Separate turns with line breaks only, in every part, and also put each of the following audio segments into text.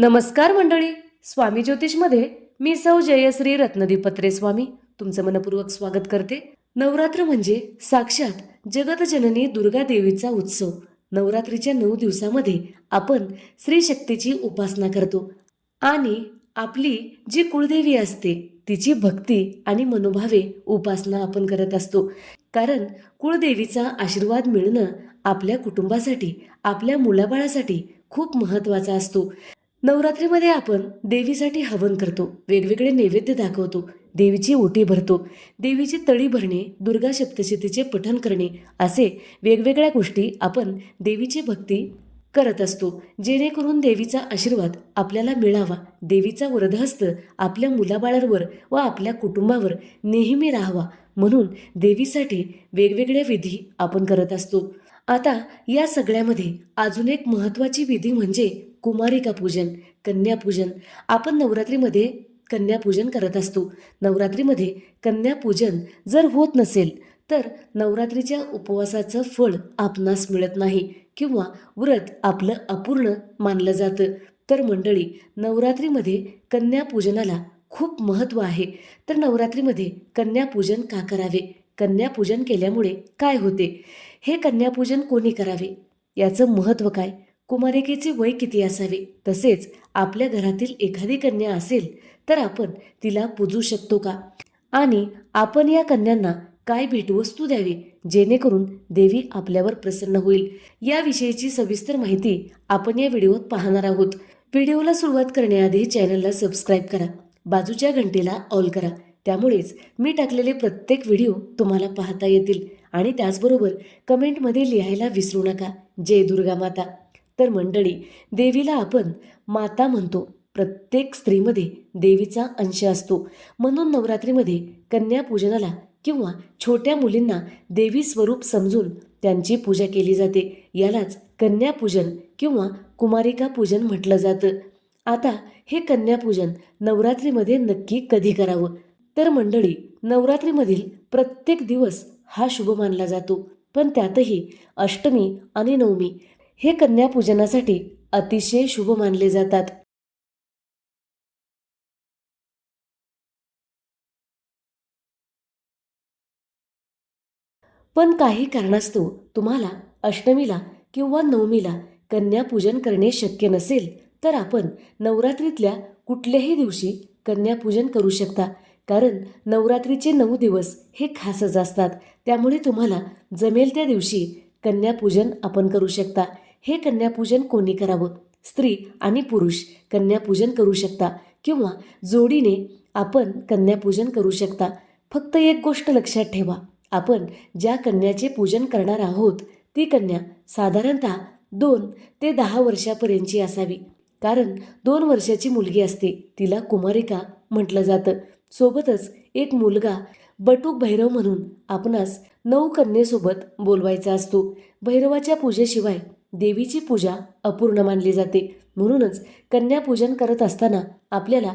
नमस्कार मंडळी स्वामी ज्योतिषमध्ये मी सौ जयश्री रत्नदीप पत्रे स्वामी तुमचं मनपूर्वक स्वागत करते. नवरात्र म्हणजे साक्षात जगतजननी दुर्गा देवीचा उत्सव. नवरात्रीच्या नऊ दिवसामध्ये आपण श्री शक्तीची उपासना करतो आणि आपली जी कुळदेवी असते तिची भक्ती आणि मनोभावे उपासना आपण करत असतो. कारण कुळदेवीचा आशीर्वाद मिळणं आपल्या कुटुंबासाठी आपल्या मुलाबाळासाठी खूप महत्त्वाचा असतो. नवरात्रीमध्ये आपण देवीसाठी हवन करतो वेगवेगळे नैवेद्य दाखवतो देवीची ओटी भरतो देवीची तळी भरणे दुर्गा सप्तशतीचे पठण करणे असे वेगवेगळ्या गोष्टी आपण देवीची भक्ती करत असतो. जेणेकरून देवीचा आशीर्वाद आपल्याला मिळावा देवीचा वरदहस्त आपल्या मुलाबाळांवर व आपल्या कुटुंबावर नेहमी राहावा म्हणून देवीसाठी वेगवेगळ्या विधी आपण करत असतो. आता या सगळ्यामध्ये अजून एक महत्त्वाची विधी म्हणजे कुमारिका पूजन कन्यापूजन आपण नवरात्रीमध्ये कन्यापूजन करत असतो. नवरात्रीमध्ये कन्यापूजन जर होत नसेल तर नवरात्रीच्या उपवासाचं फळ आपणास मिळत नाही किंवा व्रत आपलं अपूर्ण मानलं जातं. तर मंडळी नवरात्रीमध्ये कन्यापूजनाला खूप महत्त्व आहे. तर नवरात्रीमध्ये कन्यापूजन का करावे? कन्यापूजन केल्यामुळे काय होते? हे कन्यापूजन कोणी करावे? याचं महत्त्व काय? कुमारिकेचे वय किती असावे? तसेच आपल्या घरातील एखादी कन्या असेल तर आपण तिला पूजू शकतो का? आणि आपण या कन्यांना काय भेटवस्तू द्यावी? जेणेकरून देवी आपल्यावर प्रसन्न होईल. याविषयीची सविस्तर माहिती आपण या व्हिडिओत पाहणार आहोत. व्हिडिओला सुरुवात करण्याआधी चॅनलला सबस्क्राईब करा. बाजूच्या घंटेला ऑल करा. त्यामुळेच मी टाकलेले प्रत्येक व्हिडिओ तुम्हाला पाहता येतील. आणि त्याचबरोबर कमेंटमध्ये लिहायला विसरू नका जय दुर्गा माता. तर मंडळी देवीला आपण माता म्हणतो. प्रत्येक स्त्रीमध्ये देवीचा अंश असतो. म्हणून नवरात्रीमध्ये कन्यापूजनाला किंवा छोट्या मुलींना देवी स्वरूप समजून त्यांची पूजा केली जाते. यालाच कन्यापूजन किंवा कुमारिका पूजन म्हटलं जातं. आता हे कन्यापूजन नवरात्रीमध्ये नक्की कधी करावं? तर मंडळी नवरात्रीमधील प्रत्येक दिवस हा शुभ मानला जातो. पण त्यातही अष्टमी आणि नवमी हे कन्यापूजनासाठी अतिशय शुभ मानले जातात. पण काही कारणास्तव तुम्हाला अष्टमीला किंवा नवमीला कन्यापूजन करणे शक्य नसेल तर आपण नवरात्रीतल्या कुठल्याही दिवशी कन्यापूजन करू शकता. कारण नवरात्रीचे नऊ दिवस हे खासच असतात. त्यामुळे तुम्हाला जमेल त्या दिवशी कन्यापूजन आपण करू शकता. हे कन्यापूजन कोणी करावं? स्त्री आणि पुरुष कन्यापूजन करू शकता किंवा जोडीने आपण कन्यापूजन करू शकता. फक्त एक गोष्ट लक्षात ठेवा आपण ज्या कन्याचे पूजन करणार आहोत ती कन्या साधारणतः दोन ते दहा वर्षापर्यंतची असावी. कारण दोन वर्षाची मुलगी असते तिला कुमारिका म्हटलं जातं. सोबतच एक मुलगा बटूक भैरव म्हणून आपणास नऊ कन्येसोबत बोलवायचा असतो. भैरवाच्या पूजेशिवाय देवीची पूजा अपूर्ण मानली जाते. म्हणूनच कन्यापूजन करत असताना आपल्याला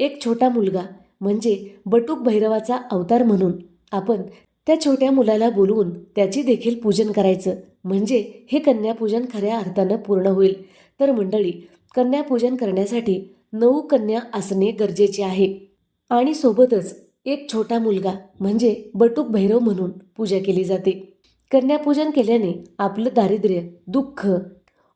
एक छोटा मुलगा म्हणजे बटूक भैरवाचा अवतार म्हणून आपण त्या छोट्या मुलाला बोलवून त्याची देखील पूजन करायचं. म्हणजे हे कन्यापूजन खऱ्या अर्थानं पूर्ण होईल. तर मंडळी कन्यापूजन करण्यासाठी नऊ कन्या असणे गरजेचे आहे. आणि सोबतच एक छोटा मुलगा म्हणजे बटूक भैरव म्हणून पूजा केली जाते. कन्यापूजन केल्याने आपलं दारिद्र्य दुःख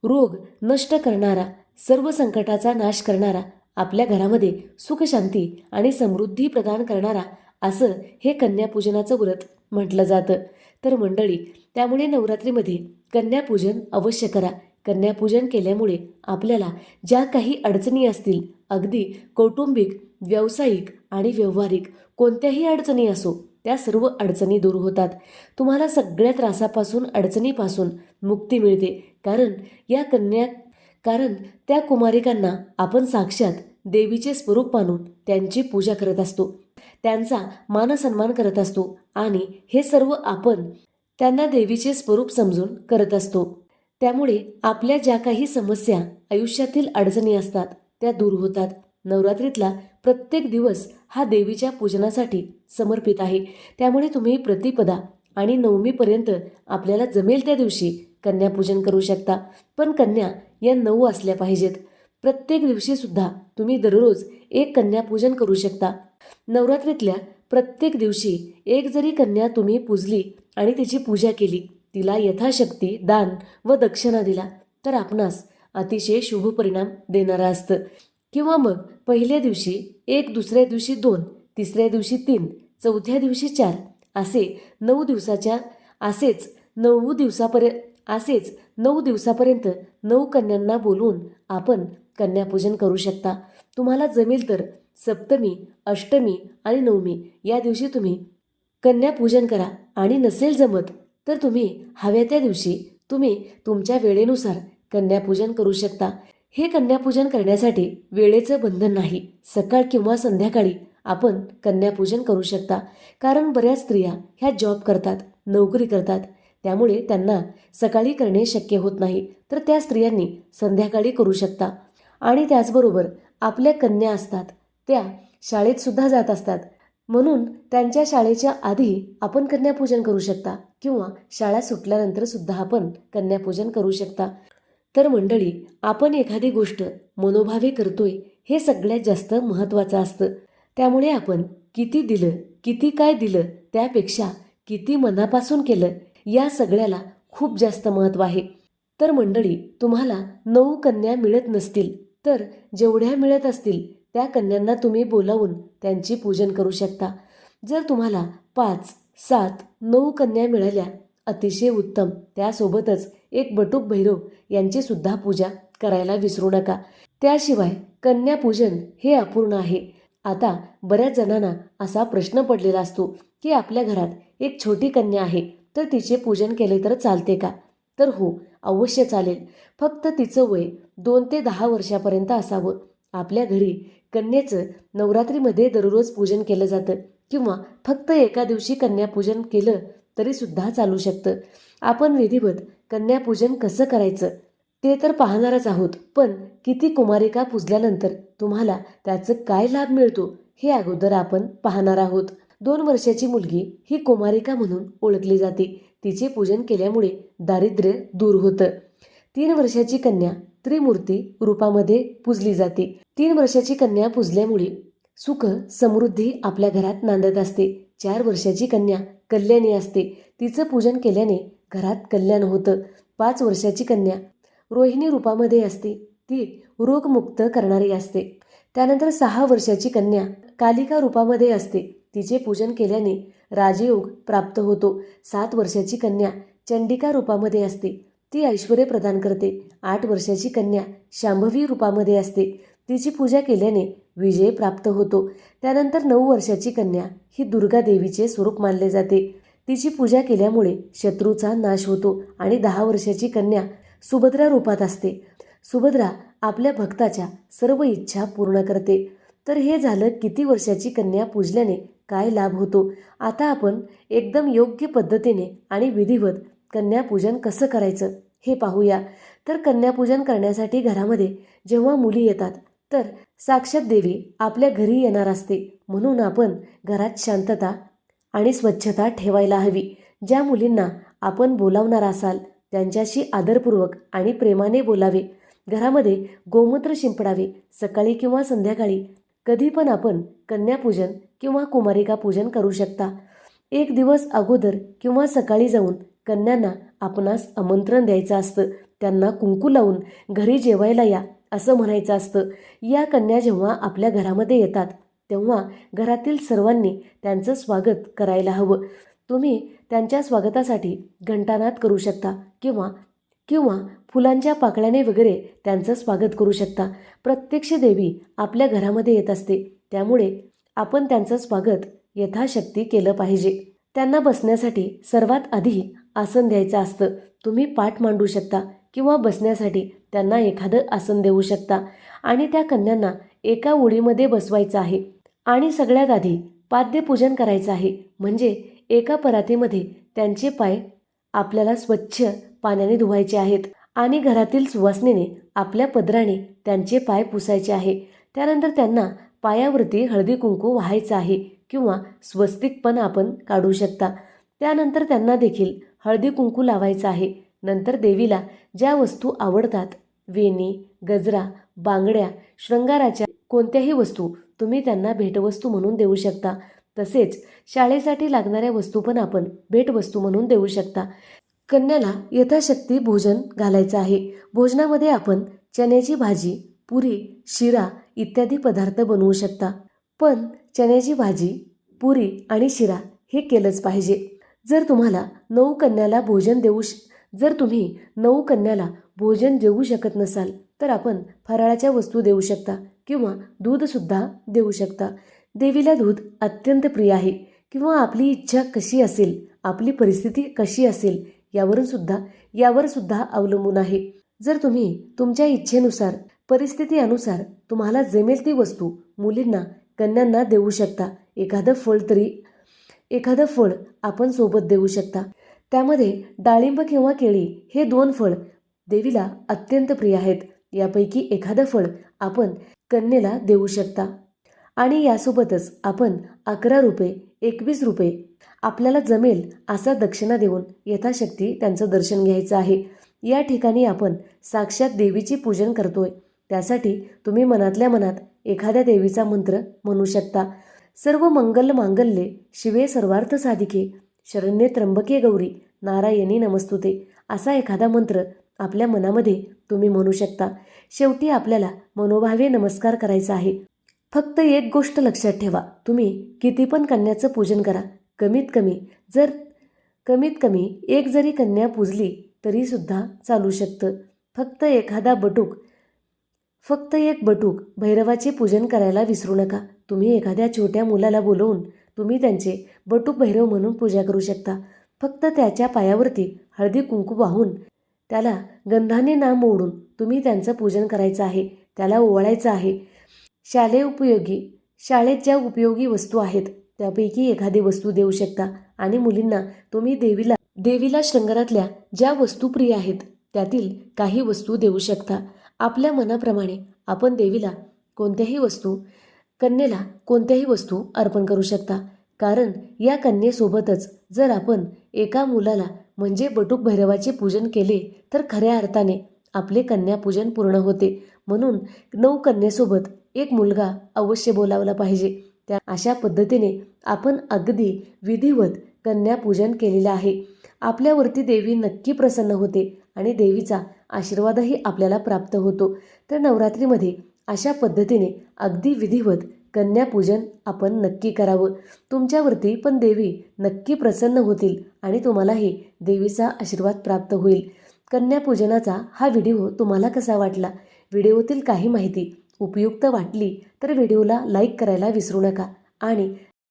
रोग नष्ट करणारा सर्व संकटाचा नाश करणारा आपल्या घरामध्ये सुखशांती आणि समृद्धी प्रदान करणारा असं हे कन्यापूजनाचं व्रत म्हटलं जातं. तर मंडळी त्यामुळे नवरात्रीमध्ये कन्यापूजन अवश्य करा. कन्यापूजन केल्यामुळे आपल्याला ज्या काही अडचणी असतील अगदी कौटुंबिक व्यावसायिक आणि व्यवहारिक कोणत्याही अडचणी असो त्या सर्व अडचणी दूर होतात. तुम्हाला सगळ्या त्रासापासून अडचणीपासून मुक्ती मिळते. कारण या कन्या कारण त्या कुमारिकांना आपण साक्षात देवीचे स्वरूप मानून त्यांची पूजा करत असतो. त्यांचा मानसन्मान करत असतो आणि हे सर्व आपण त्यांना देवीचे स्वरूप समजून करत असतो. त्यामुळे आपल्या ज्या काही समस्या आयुष्यातील अडचणी असतात त्या दूर होतात. नवरात्रीतला प्रत्येक दिवस हा देवीच्या पूजनासाठी समर्पित आहे. त्यामुळे तुम्ही प्रतिपदा आणि नवमीपर्यंत आपल्याला जमेल त्या दिवशी कन्यापूजन करू शकता. पण कन्या या नऊ असल्या पाहिजेत. प्रत्येक दिवशीसुद्धा तुम्ही दररोज एक कन्यापूजन करू शकता. नवरात्रीतल्या प्रत्येक दिवशी एक जरी कन्या तुम्ही पूजली आणि तिची पूजा केली तिला यथाशक्ती दान व दक्षिणा दिला तर आपणास अतिशय शुभ परिणाम देणारा असतं. किंवा मग पहिल्या दिवशी एक दुसऱ्या दिवशी दोन तिसऱ्या दिवशी तीन चौथ्या दिवशी चार असे नऊ दिवसाच्या असेच नऊ दिवसापर्यंत असेच नऊ दिवसापर्यंत नऊ कन्यांना बोलवून आपण कन्यापूजन करू शकता. तुम्हाला जमेल तर सप्तमी अष्टमी आणि नवमी या दिवशी तुम्ही कन्यापूजन करा. आणि नसेल जमत तर तुम्ही हव्या त्या दिवशी तुम्ही तुमच्या वेळेनुसार कन्यापूजन करू शकता. हे कन्यापूजन करण्यासाठी वेळेचं बंधन नाही. सकाळ किंवा संध्याकाळी आपण कन्यापूजन करू शकता. कारण बऱ्याच स्त्रिया ह्या जॉब करतात नोकरी करतात. त्यामुळे त्यांना सकाळी करणे शक्य होत नाही. तर त्या स्त्रियांनी संध्याकाळी करू शकता. आणि त्याचबरोबर आपल्या कन्या असतात त्या शाळेत सुद्धा जात असतात. म्हणून त्यांच्या शाळेच्या आधी आपण कन्यापूजन करू शकता. किंवा शाळा सुटल्यानंतर सुद्धा आपण कन्यापूजन करू शकता. तर मंडळी आपण एखादी गोष्ट मनोभावे करतोय हे सगळ्यात जास्त महत्त्वाचं असतं. त्यामुळे आपण किती दिलं किती काय दिलं त्यापेक्षा किती मनापासून केलं या सगळ्याला खूप जास्त महत्त्व आहे. तर मंडळी तुम्हाला नऊ कन्या मिळत नसतील तर जेवढ्या मिळत असतील त्या कन्यांना तुम्ही बोलावून त्यांची पूजन करू शकता. जर तुम्हाला पाच सात नऊ कन्या मिळाल्या अतिशय उत्तम. त्यासोबतच एक बटूक भैरव यांची सुद्धा पूजा करायला विसरू नका. त्याशिवाय कन्यापूजन हे अपूर्ण आहे. आता बऱ्याच जणांना असा प्रश्न पडलेला असतो की आपल्या घरात एक छोटी कन्या आहे तर तिचे पूजन केले तर चालते का? तर हो अवश्य चालेल. फक्त तिचं वय दोन ते दहा वर्षापर्यंत असावं. आपल्या घरी कन्येचं नवरात्रीमध्ये दररोज पूजन केलं जातं किंवा फक्त एका दिवशी कन्यापूजन केलं तरी सुद्धा चालू शकतं. आपण विधिवत कन्यापूजन कसं करायचं? ते तर पाहणारच आहोत पण किती कुमारिका पूजल्यानंतर तुम्हाला त्याचं काय लाभ मिळतो हे अगोदर आपण पाहणार आहोत. दोन वर्षाची मुलगी ही कुमारिका म्हणून ओळखली जाते. तिचे पूजन केल्यामुळे दारिद्र्य दूर होतं. तीन वर्षाची कन्या त्रिमूर्ती रूपामध्ये पूजली जाते. तीन वर्षाची कन्या पूजल्यामुळे सुख समृद्धी आपल्या घरात नांदत असते. चार वर्षाची कन्या कल्याणी असते. तिचं पूजन केल्याने घरात कल्याण होतं. पाच वर्षाची कन्या. रोहिणी रूपामध्ये असते. ती रोगमुक्त करणारी असते. त्यानंतर सहा वर्षाची कन्या कालिका रूपामध्ये असते. तिचे पूजन केल्याने राजयोग प्राप्त होतो. सात वर्षाची कन्या चंडिका रूपामध्ये असते. ती ऐश्वर प्रदान करते. आठ वर्षाची कन्या शांभवी रूपामध्ये असते. तिची पूजा केल्याने विजय प्राप्त होतो. त्यानंतर नऊ वर्षाची कन्या ही दुर्गा देवीचे स्वरूप मानले जाते. तिची पूजा केल्यामुळे शत्रूचा नाश होतो आणि दहा वर्षाची कन्या सुभद्रा रूपात असते. सुभद्रा आपल्या भक्ताच्या सर्व इच्छा पूर्ण करते. तर हे झालं किती वर्षाची कन्या पूजल्याने काय लाभ होतो? आता आपण एकदम योग्य पद्धतीने आणि विधिवत कन्यापूजन कसं करायचं हे पाहूया. तर कन्यापूजन करण्यासाठी घरामध्ये जेव्हा मुली येतात तर साक्षात देवी आपल्या घरी येणार असते. म्हणून आपण घरात शांतता आणि स्वच्छता ठेवायला हवी. ज्या मुलींना आपण बोलावणार असाल त्यांच्याशी आदरपूर्वक आणि प्रेमाने बोलावे. घरामध्ये गोमूत्र शिंपडावे. सकाळी किंवा संध्याकाळी कधी पण आपण कन्यापूजन किंवा कुमारिका पूजन करू शकता. एक दिवस अगोदर किंवा सकाळी जाऊन कन्यांना आपणास आमंत्रण द्यायचं असतं. त्यांना कुंकू लावून घरी जेवायला या. असं म्हणायचं असतं. या कन्या जेव्हा आपल्या घरामध्ये येतात तेव्हा घरातील सर्वांनी त्यांचं स्वागत करायला हवं. तुम्ही त्यांच्या स्वागतासाठी घंटानाद करू शकता किंवा किंवा फुलांच्या पाकळ्याने वगैरे त्यांचं स्वागत करू शकता. प्रत्यक्ष देवी आपल्या घरामध्ये येत असते त्यामुळे आपण त्यांचं स्वागत यथाशक्ती केलं पाहिजे. त्यांना बसण्यासाठी सर्वात आधी आसन द्यायचं असतं. तुम्ही पाठ मांडू शकता किंवा बसण्यासाठी त्यांना एखादं आसन देऊ शकता. आणि त्या कन्यांना एका ओळीमध्ये बसवायचं आहे. आणि सगळ्यात आधी पाद्यपूजन करायचं आहे. म्हणजे एका परातीमध्ये त्यांचे पाय आपल्याला स्वच्छ पाण्याने धुवायचे आहेत. आणि घरातील सुवासनेने आपल्या पदराने त्यांचे पाय पुसायचे आहे. त्यानंतर त्यांना पायावरती हळदी कुंकू व्हायचं आहे किंवा स्वस्तिक पण आपण काढू शकता. त्यानंतर त्यांना देखील हळदी कुंकू लावायचं आहे. नंतर देवीला ज्या वस्तू आवडतात वेणी गजरा बांगड्या शृंगाराच्या कोणत्याही वस्तू तुम्ही त्यांना भेटवस्तू म्हणून देऊ शकता. तसेच शाळेसाठी लागणाऱ्या वस्तू पण आपण भेटवस्तू म्हणून देऊ शकता. कन्याला यथाशक्ती भोजन घालायचं आहे. भोजनामध्ये आपण चण्याची भाजी पुरी शिरा इत्यादी पदार्थ बनवू शकता. पण चण्याची भाजी पुरी आणि शिरा हे केलंच पाहिजे. जर तुम्हाला नऊ कन्याला भोजन देऊ श जर तुम्ही नऊ कन्याला भोजन देऊ शकत नसाल तर आपण फराळाच्या वस्तू देऊ शकता किंवा दूधसुद्धा देऊ शकता. देवीला दूध अत्यंत प्रिय आहे. किंवा आपली इच्छा कशी असेल आपली परिस्थिती कशी असेल यावरून सुद्धा यावर सुद्धा अवलंबून आहे. जर तुम्ही तुमच्या इच्छेनुसार परिस्थिती अनुसार तुम्हाला जमेल ती वस्तू मुलींना कन्यांना देऊ शकता. एखादं फळ तरी एखादं फळ आपण सोबत देऊ शकता. त्यामध्ये डाळिंब किंवा केळी हे दोन फळ देवीला अत्यंत प्रिय आहेत. यापैकी एखादं फळ आपण कन्येला देऊ शकता. आणि यासोबतच आपण अकरा रुपये एकवीस रुपये आपल्याला जमेल असा दक्षिणा देऊन यथाशक्ती त्यांचं दर्शन घ्यायचं आहे. या ठिकाणी आपण साक्षात देवीची पूजन करतोय. त्यासाठी तुम्ही मनातल्या मनात एखाद्या देवीचा मंत्र म्हणू शकता. सर्व मंगल मांगल्ये शिवे सर्वार्थ साधिके. शरण्ये त्र्यंबके गौरी नारायणी नमस्तुते. असा एखादा मंत्र आपल्या मनामध्ये तुम्ही म्हणू शकता. शेवटी आपल्याला मनोभावे नमस्कार करायचा आहे. फक्त एक गोष्ट लक्षात ठेवा. तुम्ही किती पण कन्याचं पूजन करा. कमीत कमी जर कमीत कमी एक जरी कन्या पूजली तरीसुद्धा चालू शकतं. फक्त एखादा बटूक फक्त एक बटूक भैरवाचे पूजन करायला विसरू नका. तुम्ही एखाद्या छोट्या मुलाला बोलवून तुम्ही त्यांचे बटूक भैरव म्हणून पूजा करू शकता. फक्त त्याच्या पायावरती हळदी कुंकू वाहून त्याला गंधाने नाम ओढून तुम्ही त्यांचं पूजन करायचं आहे त्याला ओवाळायचं आहे. शालेय उपयोगी शाळेत ज्या उपयोगी वस्तू आहेत. त्यापैकी एखादी वस्तू देऊ शकता आणि मुलींना तुम्ही देवीला देवीला शृंगारातल्या ज्या वस्तू प्रिय आहेत त्यातील काही वस्तू देऊ शकता. आपल्या मनाप्रमाणे आपण देवीला कोणत्याही वस्तू कन्येला कोणत्याही वस्तू अर्पण करू शकता. कारण या कन्येसोबतच जर आपण एका मुलाला म्हणजे बटूक भैरवाचे पूजन केले तर खऱ्या अर्थाने आपले कन्यापूजन पूर्ण होते. म्हणून नऊ कन्येसोबत एक मुलगा अवश्य बोलावला पाहिजे. त्या अशा पद्धतीने आपण अगदी विधिवत कन्यापूजन केलेलं आहे. आपल्यावरती देवी नक्की प्रसन्न होते आणि देवीचा आशीर्वादही आपल्याला प्राप्त होतो. तर नवरात्रीमध्ये अशा पद्धतीने अगदी विधिवत कन्यापूजन आपण नक्की करावं. तुमच्यावरती पण देवी नक्की प्रसन्न होतील आणि तुम्हालाही देवीचा आशीर्वाद प्राप्त होईल. कन्यापूजनाचा हा व्हिडिओ तुम्हाला कसा वाटला? व्हिडिओतील काही माहिती उपयुक्त वाटली तर व्हिडिओला लाईक करायला विसरू नका आणि